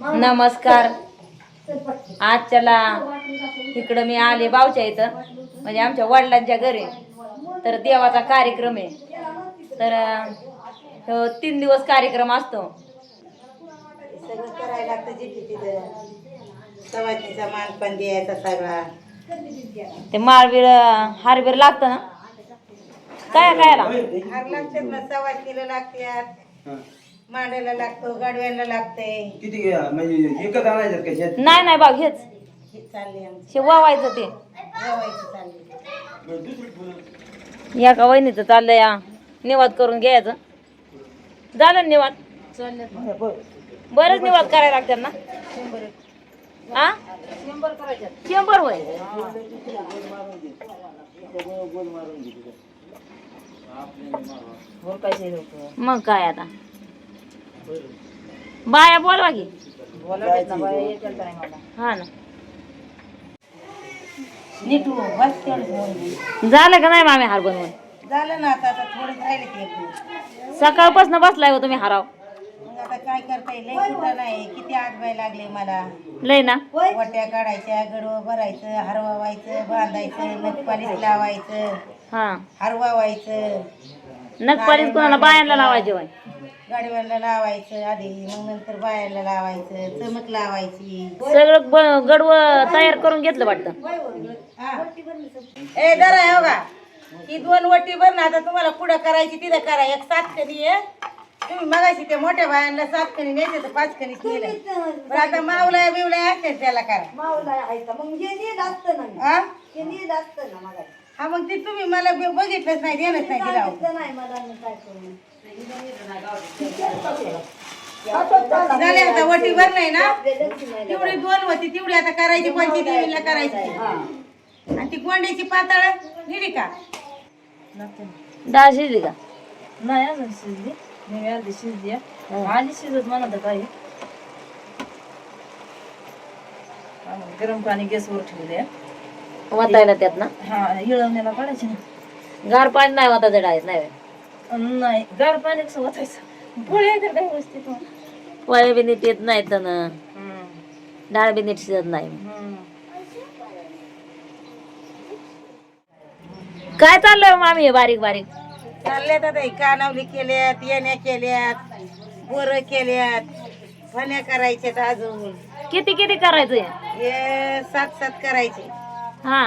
नमस्कार. आजच्याला इकडं मी आले बावच्या इथं. म्हणजे आमच्या वडिलांच्या घरी. तर देवाचा कार्यक्रम आहे. तर तीन दिवस कार्यक्रम असतो. सगळं करायला लागतं मान पण द्यायचा सगळा ते माळबीर हारबीर लागतं ना? काय काय हार लागतात ना लागतात मांडायला लागतो गाडव्याला लागते. किती घ्या? म्हणजे एकच आणायचं का शेत नाही नाही बाग हेच. हे चालले आमचे. हे वावायचं ते. जेवायचं चालले या का वहिनीचं चाललंय या. निवाद करून घ्यायचं. झालं ना निवाद बरंच निवाद करायला लागतात ना. आ? शंभर होय. मग काय आता? बाया बोलवा की. हा ना. नीट बस. झालं का नाही मामी हार बनवून? झालं ना आता आता थोडंच राहिले एक. सकाळपासून बसलाय हो तुम्ही हाराव. मग आता काय करता येईल लई कुठं नाही. किती आठ बाय लागले मला. लय ना. वट्या काढायच्या गडवं भरायचं हरवा व्हायचं बांधायचं नखपालीस लावायचं हा. हरवा व्हायचं नखपालीच कोणाला बायांना लावायचे गाडीवाला लावायचं आधी मग नंतर बायाला लावायचं चमक लावायची. सगळं ब- गडवं तयार करून घेतलं वाटतं. हा. ए जरा हो का ही दोन वटी भर ना आता तुम्हाला पुढं करायची तिथं करा. एक सात कणी आहे तुम्ही मगाशी ते मोठ्या बायांना सात कणी न्यायचे तर पाच कणी केलं. पण आता मावला बिवला असते त्याला करा? हा? हा मग ते तुम्ही मला बघितलंच नाही देणंच नाही दिला झाले आता वटी भर नाही ना तेवढी दोन होती तेवढी आता करायची कोणती देवीला करायची? आणि ती गोंड्याची पातळ निरी का? डाळ शिजली का? नाही अजून शिजली. मी अर्धी शिजली. माझी शिजत म्हणत काही गरम पाणी गॅसवर ठेवले वतायला त्यात ना? हा इळवण्याला काढायचे ना. गार पाणी नाही वतायचं डाळीत नाही नाही. गार कसं वाचायचं पोळ्या तर काही व्यवस्थित हो. पोळे बी नीट येत नाहीत ना. डाळ बी नीट शिजत नाही. काय चाललंय हो मामी बारीक बारीक? आता हे कानावली केल्यात येण्या केल्यात बोर केल्यात फण्या करायच्यात अजून. किती किती करायचंय? हे सात सात करायचे. हा.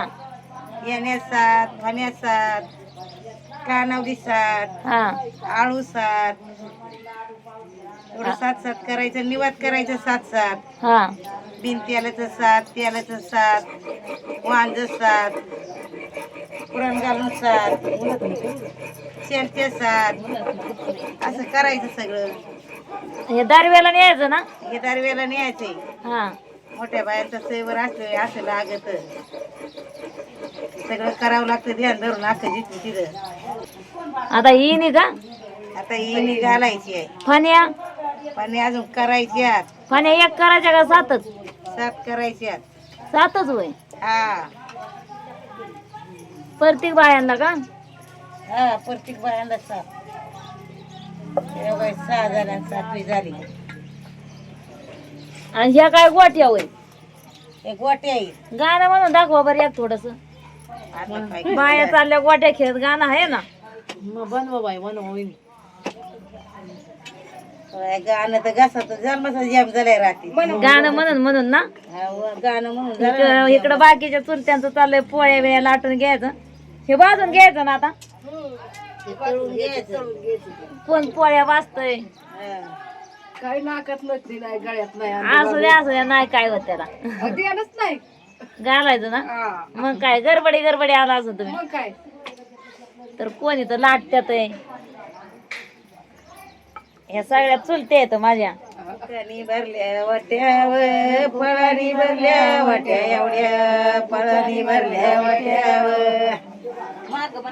येण्या सात फण्या सात. कानावली सात हा. आळू सात एवढं सात सात करायचं निवात करायचं सात सात. हा. बिन तेलाचं सात तेलाचं सात वांज सात पुरण घालून सात शेलचे सात. असं करायचं सगळं. हे दारव्याला न्यायचं ना? हे दरवेळेला न्यायचंय. हा. मोठ्या बायांचं सेवर असलं असं लागत. सगळं करावं लागतं ध्यान धरून असं जिथं तिथं. आता ही नी का आता ही घालायची आहे. फण्या. पण अजून करायची आत फण्या एक करायच्या का सातच? सात करायची आत सातच होय. हा. प्रत्येक बायांना का? हा प्रत्येक बायांना सात. हे बघा, सहा जणांची सातवी झाली. आणि ह्या काय गोट्या होय? एक वाटी आहे गाणं म्हणून दाखवा बरं एक थोडस. बाया चालल्या गोट्या खेळत गाणं आहे ना. काय गाणं तर घासात जन्माचा जॅम झालाय रात्री. गाणं म्हणून म्हणून ना. हा, गाणं म्हणून इकडं झालं इकडं बाकीच्या चुलत्यांचं चाललंय पोळ्या बिळ्या लाटून घ्यायचं. हे भाजून घ्यायचं ना आता. तळून घ्यायचं. कोण पोळ्या वाजतय हा. काही नाकात नसली नाही गळ्यात नाही असू द्या असू द्या नाही काय होत त्याला. ध्यानच नाही. घालायचं ना? मग काय गडबडी गडबडी आला असं तुम्ही. मग काय? तर कोणी तर लाटत्यात ह्या सगळ्या चुलते येत माझ्या. फळानी भरल्या वाट्यावर फळानी भरल्या वाट्या एवढ्या फळानी भरल्या वाट्यावर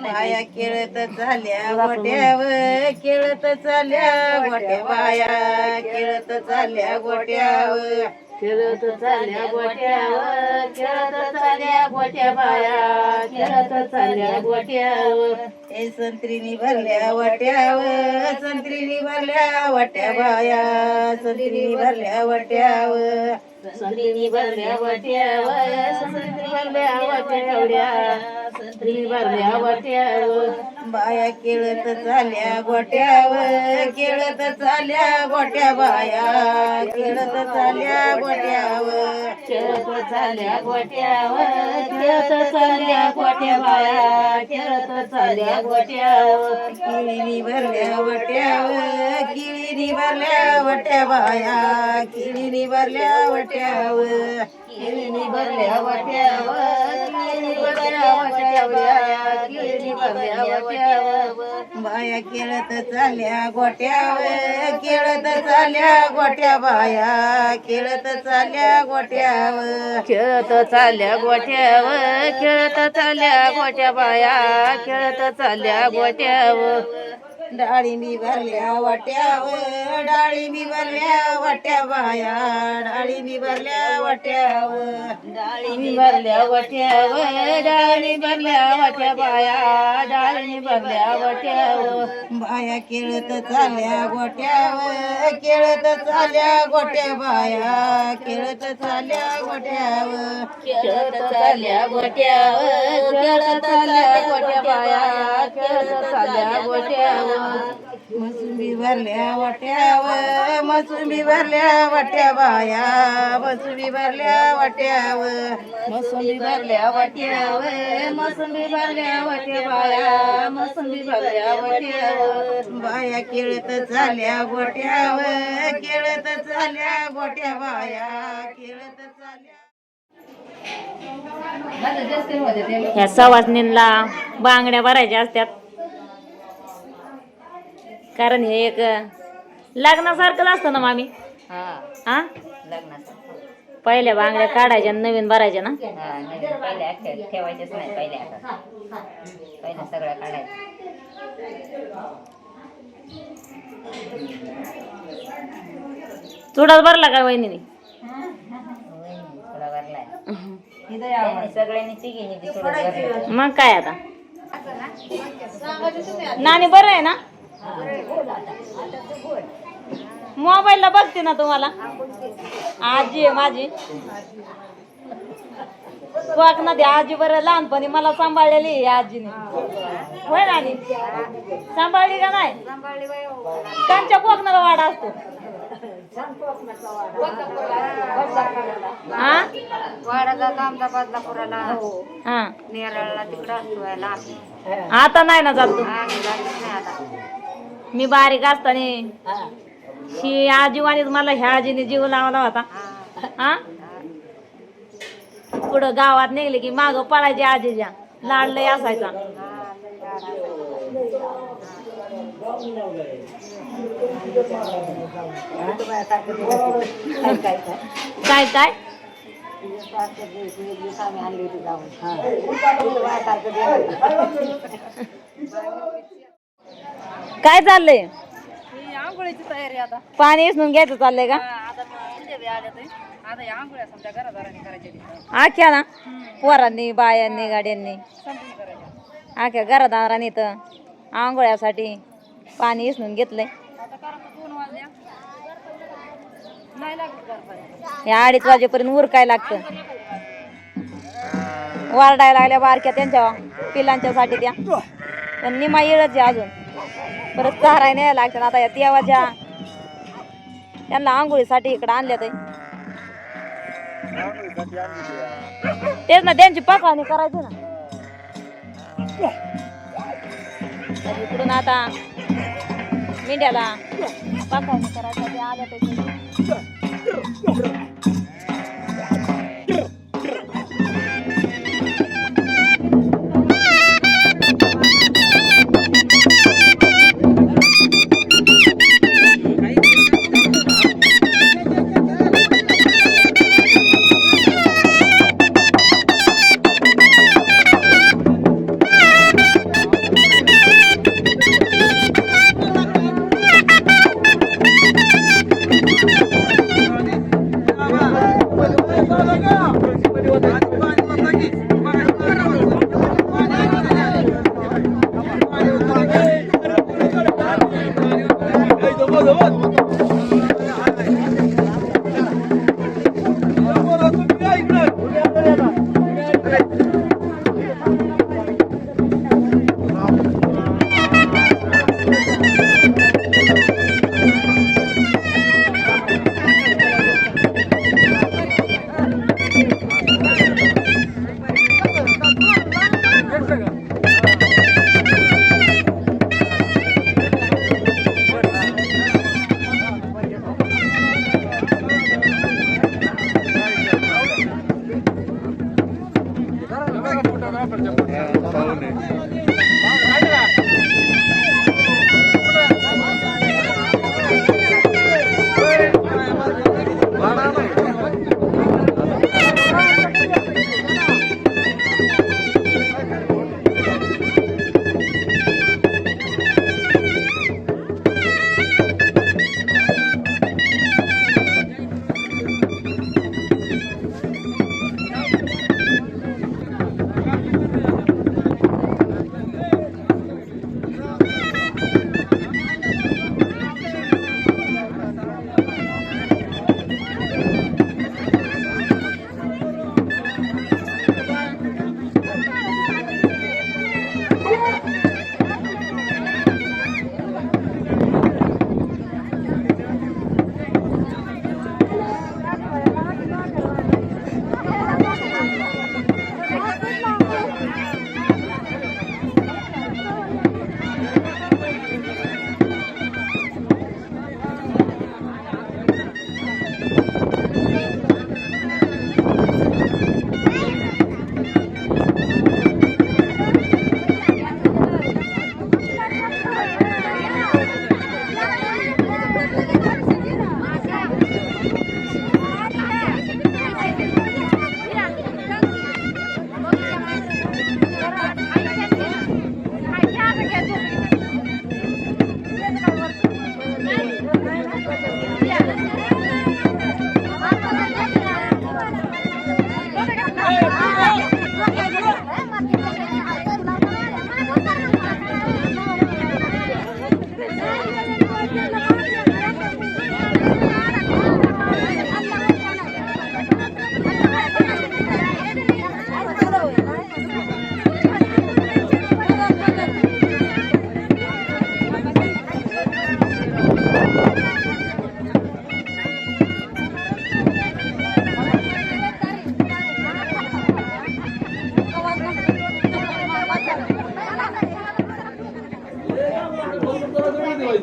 बाया खेळत झाल्या गोट्यावर खेळत चालल्या गोट्या बाया खेळत चालल्या गोट्यावर खेळत चालल्या गोट्यावर खेळत चालल्या गोट्या बाया खेळत चालल्या गोट्यावर. ए संत्रीनी भरल्या वाट्याव संत्रीनी भरल्या वाट्या बाया संत्रीनी भरल्या वाट्याव संत्रीनी भरल्या वाट्याव संत्री भरल्या वाट्यावड्या संत्री भरल्या बाया खेळत झाल्या गोट्याव खेळत झाल्या गोट्या बाया. खेळत झाल्या गोट्याव खेळत चालल्या गोट्याव खेळत चालल्या गोट्या बाया. खेळत गोट्याव किळीनी भरल्या वट्याव किळीनी भरल्या वट्या बाया. किळीनी भरल्या वट्याव किळीनी भरल्या वट्याव बाया खेळत चालल्या गोट्याव खेळत चालल्या गोट्या बाया खेळत चालल्या गोठ्याव खेळत चालल्या गोठ्याव खेळत चालल्या गोट्या बाया खेळत चाल्या गोट्याव डाळिंबी भरल्या वाट्याव डाळिंबी भरल्या वाट्या बाया डाळिंबी भरल्या वाट्याव डाळिंबी भरल्या वाट्याव डाळी भरल्या वाट्या बाया डाळी भरल्या वाट्याव बाया खेळत चालल्या गोट्याव खेळत चालल्या गोट्या बाया खेळत चालल्या गोट्याव खेळत चालल्या गोट्याव खेळत चालल्या गोट्या बाया खेळत चालल्या गोट्याव मसुंबी भरल्या वाट्याव मसुंबी भरल्या वाट्या बाया मसुंबी भरल्या वाट्याव मसुंबी भरल्या वाट्याव मसुंबी भरल्या वाट्या बाया मसुंबी भरल्या वाट्याव बाया खेळत झाल्या गोट्याव खेळत झाल्या गोट्या बाया खेळत झाल्या ह्या सवासनींना बांगड्या भरायच्या असतात कारण हे एक लग्नासारखंच असतं ना मामी? हा. पहिल्या बांगड्या काढायच्या आणि नवीन भरायच्या ना? पहिल्या ठेवायचेच नाही पहिल्या आता पहिल्या सगळ्या काढायचं चुडाच भरला का वहिनी थोडा भरलाय. सगळ्यांनी तिघींनी बी थोडं भरलं. मग काय आता? नानी बरं आहे ना? मोबाईलला बघते ना तुम्हाला. आजी आहे माझी. ना ती आजी बरं लहानपणी मला सांभाळलेली आहे आजीने. होय नानी सांभाळली का नाही? त्यांच्या कोकणाला वाडा असतो. हा? हा. आता नाही ना जात तू आम्ही जातच नाही आता मी बारीक असताना ही आजीवानीच मला ह्या आजीने जीव लावला होता हा पुढं गावात निघले की माग पळायची आजीच्या लाड लय असायचा काय काय काय चाललंय? आंघोळीची तयारी आता. पाणी इसणून घ्यायचं चाललंय का? आता उद्या बी आले ते आता या आंघोळ्या समजा घरादाराने करायच्या तिथं. आख्या ना? पोरांनी बायांनी गाड्यांनी. करायच्या. आख्या घरादारांनी तर आंघोळ्यासाठी पाणी इसणून घेतलंय. आता करा तर दोन वाजल्या नाही लागत करता या अडीच वाजेपर्यंत उरकाय लागतं. वारडायला लागल्या बारक्या त्यांच्या पिलांच्यासाठी त्या. पण निमा येळच आहे अजून. परत चाराय न्यायला लागतात आता या देवाच्या. त्यांना आंघोळीसाठी इकडं आणल्या ते तेच ना त्यांची पकावणी करायची ना. तर इकडून आता मेंढ्याला पकावणी करायसाठी आल्या ते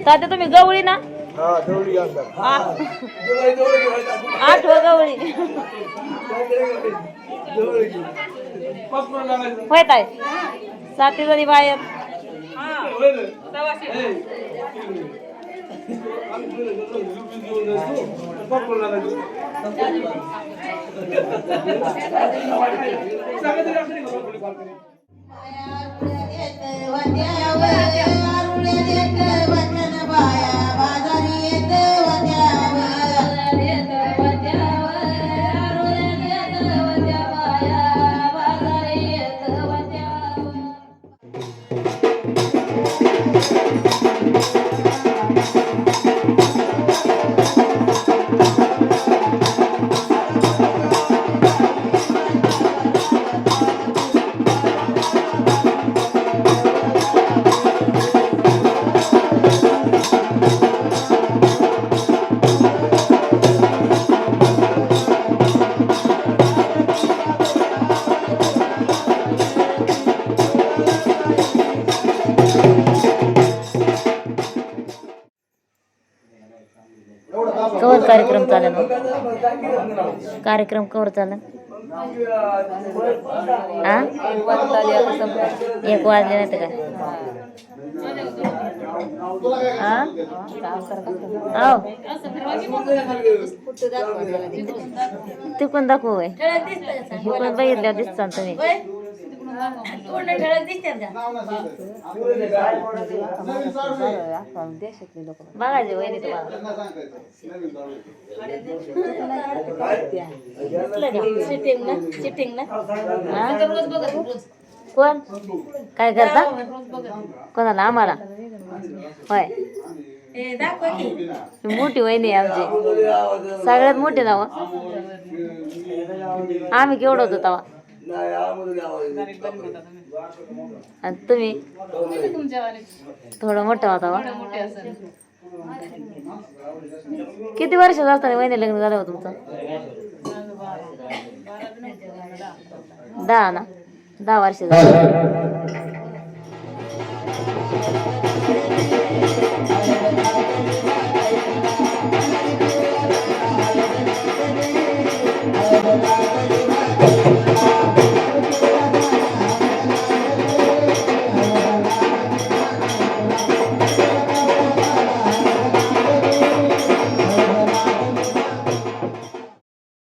तात्या तुम्ही गवळी ना? आ- आठवा गवळी. होय ताय साती जणी बाहेर. कवर कार्यक्रम कवर झाला? आ? एक वाजले नाही का? काय पण आव. तिकडून दाखवू पण इकडून दिसता तुम्ही. बघायचे वहिनी तुम्हाला. हा? कोण? काय करता? कोणाला? आम्हाला? होय. मोठी वहिनी आमची. सगळ्यात मोठी नाव आम्ही केवढं होतो तेव्हा आणि तुम्ही? थोडं मोठं होता किती वर्ष असताना महिने लग्न झालं होतं तुमचं? दहा ना? दहा वर्ष झालं.